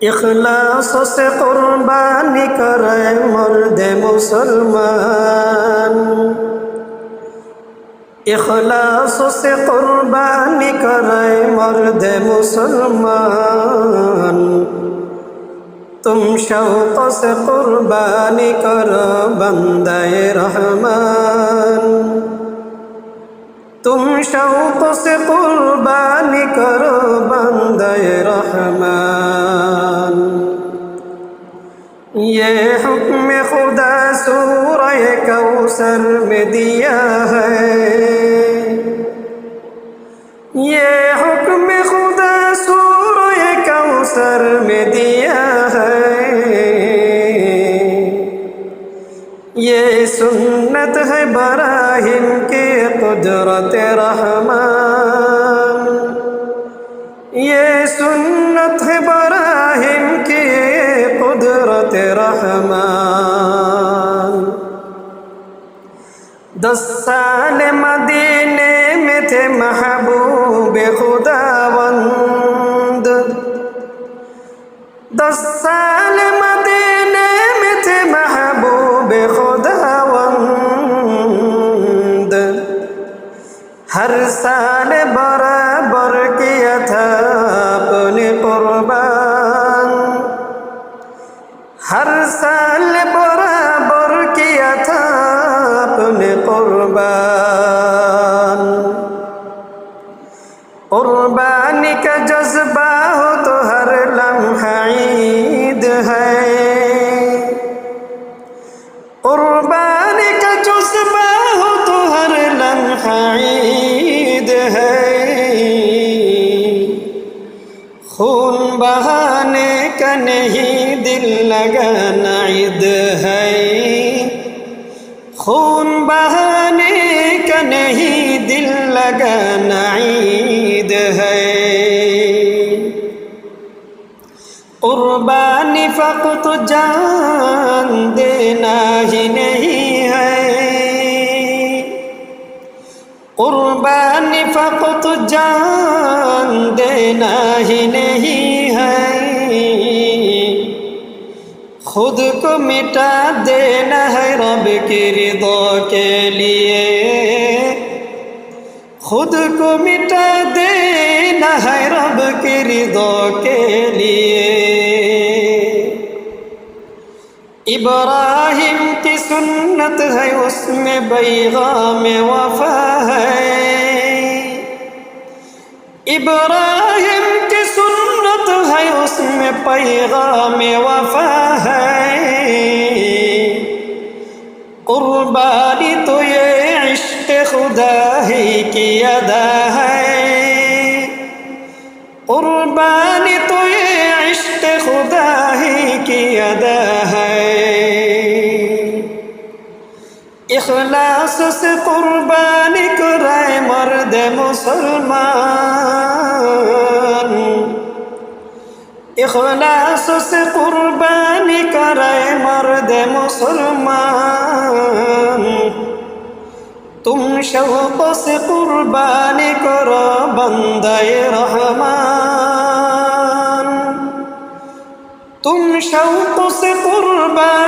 ইখলাস কুরবানি করে মর্দে মুসলমান। ইখলাস কুরবানি করে মর্দে মুসলমান। তুম শৌকস কুরবানি কর বন্দে রহমান। তুম শৌকস কুরবানি করো कौसर में दिया है। ये हुक्म खुदा सूरह कौसर में दिया है। ये सुन्नत है बराहिम के कुदरत रहमान। ये सुन्नत है बराहिम के कुदरत रहमान। दस साल मदीने में थे महबूब खुदावंद कुर्बानी का जज्बा हो तो हर लम्हा ईद है कुर्बानी का जज्बा हो तो हर लम्हा ईद है खून बहाने का नहीं दिल लगाना ईद है खून बहाने का नहीं दिल लगाना ईद है कुर्बानी फकत जान देना ही नहीं है कुर्बानी फकत जान देना ही नहीं है खुद को मिटा देना है रब की रिदो के लिए खुद को मिटा देना है रब की रिदो के लिए इब्राहिम की सुन्नत है उसमें बैगाम वफा है इब्राहिम की सुन्नत है उसमें पैगाम वफा है कुर्बानी तो ये इश्क खुदा ही की अदा है कुर्बानी तो ये इश्क खुदा ही की अदा লাশ সে কোরবানি করায় মর দে মুসলমান ইখলাস সে কোরবানি করায় মর দে মুসলমান। তুম শৌক সে কোরবানি কর বন্দায় রহমান। তুম শৌক সে কোরবানি